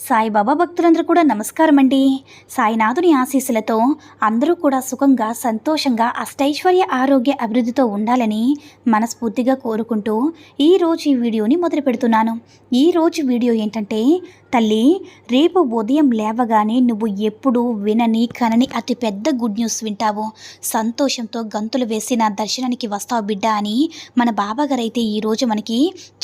సాయిబాబా భక్తులందరూ కూడా నమస్కారం అండి సాయినాథుని ఆశీస్సులతో అందరూ కూడా సుఖంగా సంతోషంగా అష్టైశ్వర్య ఆరోగ్య అభివృద్ధితో ఉండాలని మనస్ఫూర్తిగా కోరుకుంటూ ఈరోజు ఈ వీడియోని మొదలు పెడుతున్నాను. ఈరోజు వీడియో ఏంటంటే తల్లి రేపు ఉదయం లేవగానే నువ్వు ఎప్పుడు వినని కనని అతి పెద్ద గుడ్ న్యూస్ వింటావు. సంతోషంతో గంతులు వేసి నా దర్శనానికి వస్తావు బిడ్డ అని మన బాబాగారు అయితే ఈరోజు మనకి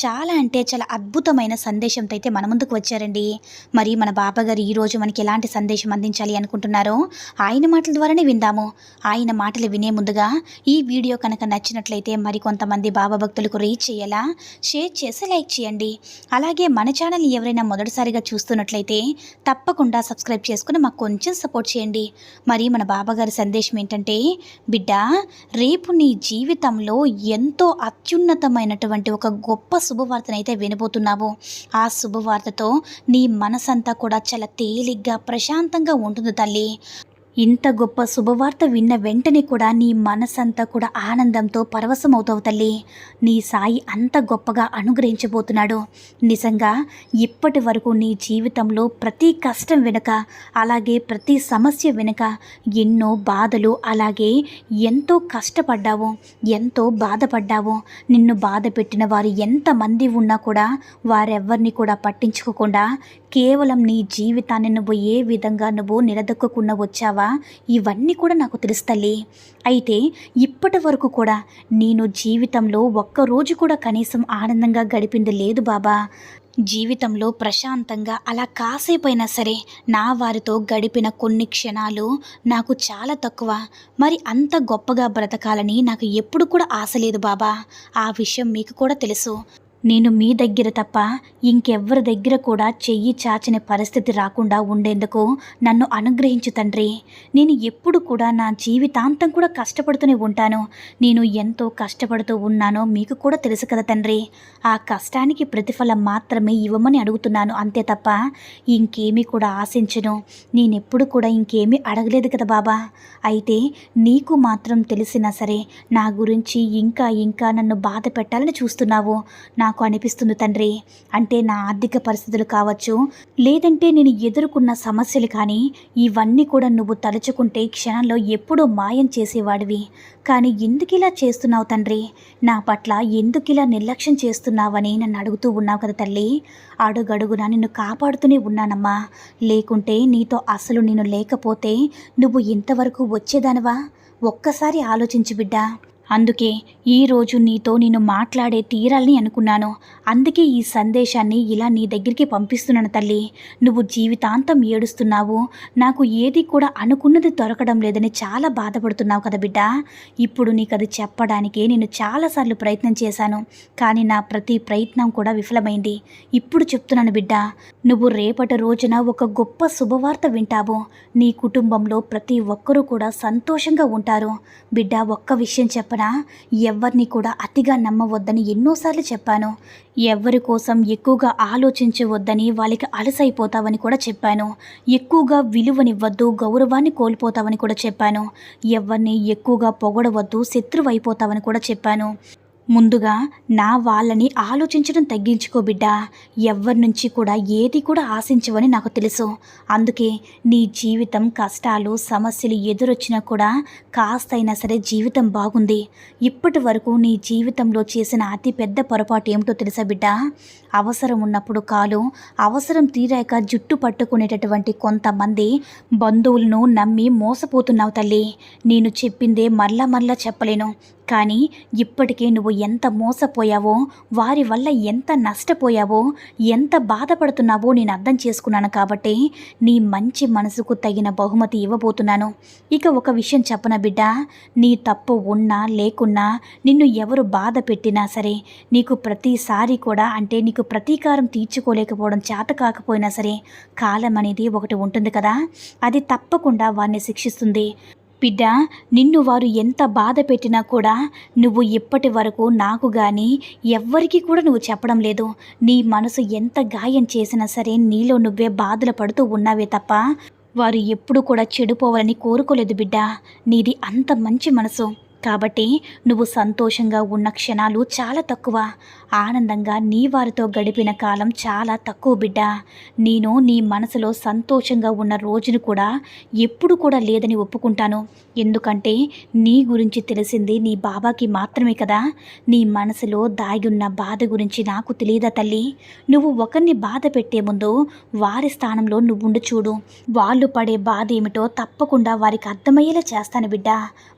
చాలా అంటే చాలా అద్భుతమైన సందేశంతో అయితే మన ముందుకు వచ్చారండి. మరి మన బాబాగారు ఈరోజు మనకి ఎలాంటి సందేశం అందించాలి అనుకుంటున్నారో ఆయన మాటల ద్వారానే విందాము. ఆయన మాటలు వినే ముందుగా ఈ వీడియో కనుక నచ్చినట్లయితే మరి కొంతమంది బాబా భక్తులకు రీచ్ చేయాలా? షేర్ చేసి లైక్ చేయండి. అలాగే మన ఛానల్ ఎవరైనా మొదటిసారిగా చూస్తున్నట్లయితే తప్పకుండా సబ్స్క్రైబ్ చేసుకుని మాకు కొంచెం సపోర్ట్ చేయండి. మరి మన బాబాగారి సందేశం ఏంటంటే బిడ్డ రేపు నీ జీవితంలో ఎంతో అత్యున్నతమైనటువంటి ఒక గొప్ప శుభవార్తనైతే వినబోతున్నావు. ఆ శుభవార్తతో నీ మన మనసంతా కూడా చాలా తేలిగ్గా ప్రశాంతంగా ఉంటుంది తల్లి. ఇంత గొప్ప శుభవార్త విన్న వెంటనే కూడా నీ మనసంతా కూడా ఆనందంతో పరవశమవుతావు తల్లి. నీ సాయి అంత గొప్పగా అనుగ్రహించబోతున్నాడు. నిజంగా ఇప్పటి వరకు నీ జీవితంలో ప్రతి కష్టం వెనుక అలాగే ప్రతి సమస్య వెనుక ఎన్నో బాధలు అలాగే ఎంతో కష్టపడ్డావు ఎంతో బాధపడ్డావు. నిన్ను బాధ పెట్టిన వారు ఎంతమంది ఉన్నా కూడా వారెవ్వరిని కూడా పట్టించుకోకుండా కేవలం నీ జీవితాన్ని నువ్వు ఏ విధంగా నువ్వు నిలదొక్కకుండా వచ్చావా? ఇవన్నీ కూడా నాకు తెలుసు తల్లి. అయితే ఇప్పటి వరకు కూడా నేను జీవితంలో ఒక్కరోజు కూడా కనీసం ఆనందంగా గడిపింది లేదు బాబా. జీవితంలో ప్రశాంతంగా అలా కాసేపైనా సరే నా వారితో గడిపిన కొన్ని క్షణాలు నాకు చాలా తక్కువ. మరి అంత గొప్పగా బ్రతకాలని నాకు ఎప్పుడు కూడా ఆశ లేదు బాబా. ఆ విషయం మీకు కూడా తెలుసు. నేను మీ దగ్గర తప్ప ఇంకెవ్వరి దగ్గర కూడా చెయ్యి చాచని పరిస్థితి రాకుండా ఉండేందుకు నన్ను అనుగ్రహించు తండ్రి. నేను ఎప్పుడు కూడా నా జీవితాంతం కూడా కష్టపడుతూనే ఉంటాను. నేను ఎంతో కష్టపడుతూ ఉన్నానో మీకు కూడా తెలుసు కదా తండ్రి. ఆ కష్టానికి ప్రతిఫలం మాత్రమే ఇవ్వమని అడుగుతున్నాను అంతే తప్ప ఇంకేమీ కూడా ఆశించను. నేనెప్పుడు కూడా ఇంకేమీ అడగలేదు కదా బాబా. అయితే నీకు మాత్రం తెలిసినా సరే నా గురించి ఇంకా ఇంకా నన్ను బాధ పెట్టాలని చూస్తున్నావు. నాకు అనిపిస్తుంది తండ్రి. అంటే నా ఆర్థిక పరిస్థితులు కావచ్చు లేదంటే నేను ఎదుర్కొన్న సమస్యలు కానీ ఇవన్నీ కూడా నువ్వు తలుచుకుంటే క్షణంలో ఎప్పుడూ మాయం చేసేవాడివి. కానీ ఎందుకు ఇలా చేస్తున్నావు తండ్రి? నా పట్ల ఎందుకు ఇలా నిర్లక్ష్యం చేస్తున్నావని నన్ను అడుగుతూ ఉన్నావు కదా తల్లి. అడుగడుగున నిన్ను కాపాడుతూనే ఉన్నానమ్మా. లేకుంటే నీతో అసలు నేను లేకపోతే నువ్వు ఇంతవరకు వచ్చేదానవా? ఒక్కసారి ఆలోచించు బిడ్డా. అందుకే ఈరోజు నీతో నేను మాట్లాడే తీరాలని అనుకున్నాను. అందుకే ఈ సందేశాన్ని ఇలా నీ దగ్గరికి పంపిస్తున్నాను తల్లి. నువ్వు జీవితాంతం ఏడుస్తున్నావు. నాకు ఏది కూడా అనుకున్నది దొరకడం లేదని చాలా బాధపడుతున్నావు కదా బిడ్డ. ఇప్పుడు నీకు అది చెప్పడానికే నేను చాలాసార్లు ప్రయత్నం చేశాను. కానీ నా ప్రతి ప్రయత్నం కూడా విఫలమైంది. ఇప్పుడు చెప్తున్నాను బిడ్డ నువ్వు రేపటి రోజున ఒక గొప్ప శుభవార్త వింటావు. నీ కుటుంబంలో ప్రతి ఒక్కరూ కూడా సంతోషంగా ఉంటారు. బిడ్డ ఒక్క విషయం చెప్ప చెప్పనా ఎవరిని కూడా అతిగా నమ్మవద్దని ఎన్నోసార్లు చెప్పాను. ఎవరి కోసం ఎక్కువగా ఆలోచించవద్దని వాళ్ళకి అలసైపోతావని కూడా చెప్పాను. ఎక్కువగా విలువనివ్వద్దు గౌరవాన్ని కోల్పోతావని కూడా చెప్పాను. ఎవరిని ఎక్కువగా పొగడవద్దు శత్రువు అయిపోతావని కూడా చెప్పాను. ముందుగా నా వాళ్ళని ఆలోచించడం తగ్గించుకో బిడ్డ. ఎవ్వరి నుంచి కూడా ఏది కూడా ఆశించవని నాకు తెలుసు. అందుకే నీ జీవితం కష్టాలు సమస్యలు ఎదురొచ్చినా కూడా కాస్తైనా సరే జీవితం బాగుంది. ఇప్పటి వరకు నీ జీవితంలో చేసిన అతి పెద్ద పొరపాటు ఏమిటో తెలుసా బిడ్డ? అవసరం ఉన్నప్పుడు కాలు అవసరం తీరాక జుట్టు పట్టుకునేటటువంటి కొంతమంది బంధువులను నమ్మి మోసపోతున్నావు తల్లి. నేను చెప్పిందే మరలా మరలా చెప్పలేను. కానీ ఇప్పటికే నువ్వు ఎంత మోసపోయావో వారి వల్ల ఎంత నష్టపోయావో ఎంత బాధపడుతున్నావో నేను అర్థం చేసుకున్నాను కాబట్టి నీ మంచి మనసుకు తగిన బహుమతి ఇవ్వబోతున్నాను. ఇక ఒక విషయం చెప్పన బిడ్డ నీ తప్పు ఉన్నా లేకున్నా నిన్ను ఎవరు బాధ పెట్టినా సరే నీకు ప్రతిసారి కూడా అంటే నీకు ప్రతీకారం తీర్చుకోలేకపోవడం చేత కాకపోయినా సరే కాలం అనేది ఒకటి ఉంటుంది కదా. అది తప్పకుండా వారిని శిక్షిస్తుంది. బిడ్డ నిన్ను వారు ఎంత బాధ పెట్టినా కూడా నువ్వు ఇప్పటి వరకు నాకు కానీ ఎవ్వరికీ కూడా నువ్వు చెప్పడం లేదు. నీ మనసు ఎంత గాయం చేసినా సరే నీలో నువ్వే బాధలు పడుతూ ఉన్నావే తప్ప వారు ఎప్పుడు కూడా చెడిపోవాలని కోరుకోలేదు బిడ్డ. నీది అంత మంచి మనసు. కాబట్టి నువ్వు సంతోషంగా ఉన్న క్షణాలు చాలా తక్కువ. ఆనందంగా నీ వారితో గడిపిన కాలం చాలా తక్కువ బిడ్డ. నేను నీ మనసులో సంతోషంగా ఉన్న రోజును కూడా ఎప్పుడు కూడా లేదని ఒప్పుకుంటాను. ఎందుకంటే నీ గురించి తెలిసింది నీ బాబాకి మాత్రమే కదా. నీ మనసులో దాగి ఉన్న బాధ గురించి నాకు తెలియదా తల్లి? నువ్వు ఒకరిని బాధ పెట్టే ముందు వారి స్థానంలో నువ్వుండి చూడు. వాళ్ళు పడే బాధ ఏమిటో తప్పకుండా వారికి అర్థమయ్యేలా చేస్తాను బిడ్డ.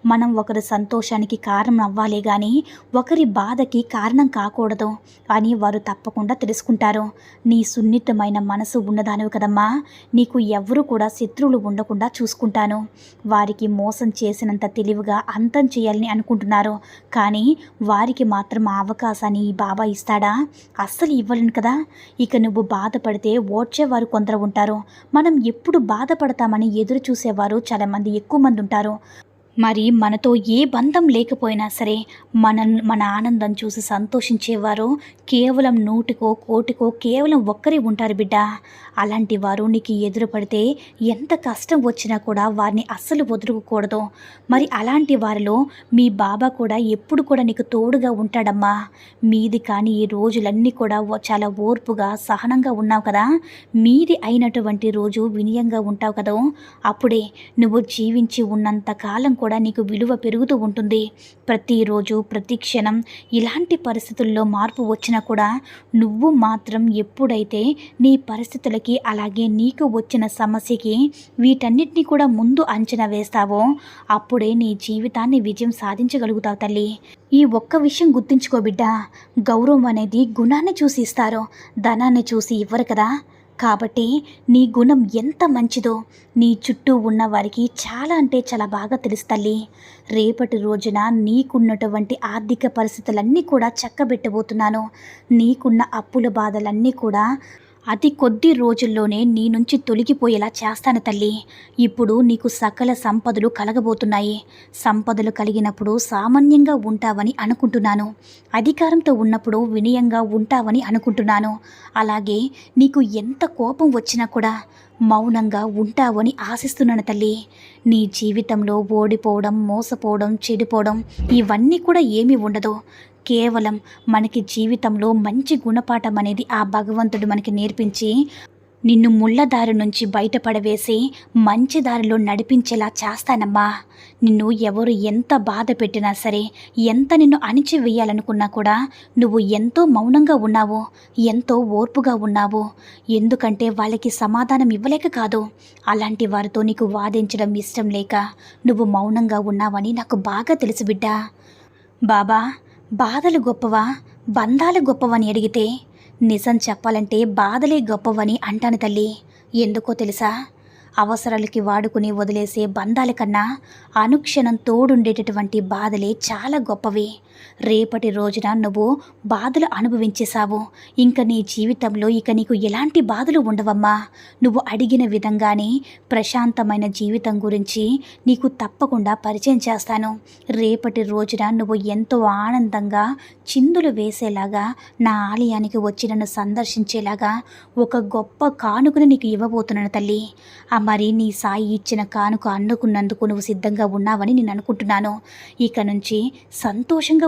మనం ఒకరి సంతోషానికి కారణం అవ్వాలి కానీ ఒకరి బాధకి కారణం కాకూడదు అని వారు తప్పకుండా తెలుసుకుంటారు. నీ సున్నితమైన మనసు ఉన్నదానివి కదమ్మా. నీకు ఎవరు కూడా శత్రువులు ఉండకుండా చూసుకుంటాను. వారికి మోసం చేసినంత తెలివిగా అంతం చేయాలని అనుకుంటున్నారు. కానీ వారికి మాత్రం ఆ అవకాశాన్ని ఈ బాబా ఇస్తాడా? అస్సలు ఇవ్వలేను కదా. ఇక నువ్వు బాధపడితే ఓడ్చేవారు కొందరు ఉంటారు. మనం ఎప్పుడు బాధపడతామని ఎదురు చూసేవారు చాలామంది ఎక్కువ మంది ఉంటారు. మరి మనతో ఏ బంధం లేకపోయినా సరే మన మన ఆనందం చూసి సంతోషించేవారు కేవలం నూటికో కోటికో కేవలం ఒక్కరే ఉంటారు బిడ్డ. అలాంటి వారు నీకు ఎదురుపడితే ఎంత కష్టం వచ్చినా కూడా వారిని అస్సలు వదులుకోకూడదు. మరి అలాంటి వారిలో మీ బాబా కూడా ఎప్పుడు కూడా నీకు తోడుగా ఉంటాడమ్మా. మీది కానీ ఈ రోజులన్నీ కూడా చాలా ఓర్పుగా సహనంగా ఉన్నావు కదా. మీది అయినటువంటి రోజు వినయంగా ఉంటావు కదా. అప్పుడే నువ్వు జీవించి ఉన్నంత కాలం కూడా నీకు విలువ పెరుగుతూ ఉంటుంది. ప్రతిరోజు ప్రతి క్షణం ఇలాంటి పరిస్థితుల్లో మార్పు వచ్చినా కూడా నువ్వు మాత్రం ఎప్పుడైతే నీ పరిస్థితులకి అలాగే నీకు వచ్చిన సమస్యకి వీటన్నిటిని కూడా ముందు అంచనా వేస్తావో అప్పుడే నీ జీవితాన్ని విజయం సాధించగలుగుతావు తల్లి. ఈ ఒక్క విషయం గుర్తుంచుకో బిడ్డ. గౌరవం అనేది గుణాన్ని చూసి ఇస్తారు. ధనాన్ని చూసి ఇవ్వరు కదా. కాబట్టి నీ గుణం ఎంత మంచిదో నీ చుట్టూ ఉన్న వారికి చాలా అంటే చాలా బాగా తెలుసు తల్లి. రేపటి రోజున నీకున్నటువంటి ఆర్థిక పరిస్థితులన్నీ కూడా చక్కబెట్టబోతున్నాను. నీకున్న అప్పుల బాధలన్నీ కూడా అతి కొద్ది రోజుల్లోనే నీ నుంచి తొలగిపోయేలా చేస్తాను తల్లి. ఇప్పుడు నీకు సకల సంపదలు కలగబోతున్నాయి. సంపదలు కలిగినప్పుడు సామాన్యంగా ఉంటావని అనుకుంటున్నాను. అధికారంతో ఉన్నప్పుడు వినయంగా ఉంటావని అనుకుంటున్నాను. అలాగే నీకు ఎంత కోపం వచ్చినా కూడా మౌనంగా ఉంటావని ఆశిస్తున్నాను తల్లి. నీ జీవితంలో ఓడిపోవడం మోసపోవడం చెడిపోవడం ఇవన్నీ కూడా ఏమీ ఉండదు. కేవలం మనకి జీవితంలో మంచి గుణపాఠం అనేది ఆ భగవంతుడు మనకి నేర్పించి నిన్ను ముళ్ళ దారి నుంచి బయటపడవేసి మంచి దారిలో నడిపించేలా చేస్తానమ్మా. నిన్ను ఎవరు ఎంత బాధ పెట్టినా సరే ఎంత నిన్ను అణిచివేయాలనుకున్నా కూడా నువ్వు ఎంతో మౌనంగా ఉన్నావు ఎంతో ఓర్పుగా ఉన్నావు. ఎందుకంటే వాళ్ళకి సమాధానం ఇవ్వలేక కాదు అలాంటి వారితో నీకు వాదించడం ఇష్టం లేక నువ్వు మౌనంగా ఉన్నావని నాకు బాగా తెలుసు బిడ్డా. బాబా బాధలు గొప్పవా? బంధాలు గొప్పవని అడిగితే నిజం చెప్పాలంటే బాధలే గొప్పవని అంటాను తల్లి. ఎందుకో తెలుసా? అవసరాలకి వాడుకుని వదిలేసే బంధాల కన్నా అనుక్షణం తోడుండేటటువంటి బాధలే చాలా గొప్పవి. రేపటి రోజున నువ్వు బాధలు అనుభవించేశావు. ఇంకా నీ జీవితంలో ఇక నీకు ఎలాంటి బాధలు ఉండవమ్మా. నువ్వు అడిగిన విధంగానే ప్రశాంతమైన జీవితం గురించి నీకు తప్పకుండా పరిచయం చేస్తాను. రేపటి రోజున నువ్వు ఎంతో ఆనందంగా చిందులు వేసేలాగా నా ఆలయానికి వచ్చి నన్ను సందర్శించేలాగా ఒక గొప్ప కానుకను నీకు ఇవ్వబోతున్నాను తల్లి. ఆ మరి నీ సాయి ఇచ్చిన కానుక అందుకున్నందుకు నువ్వు సిద్ధంగా ఉన్నావని నేను అనుకుంటున్నాను. ఇక నుంచి సంతోషంగా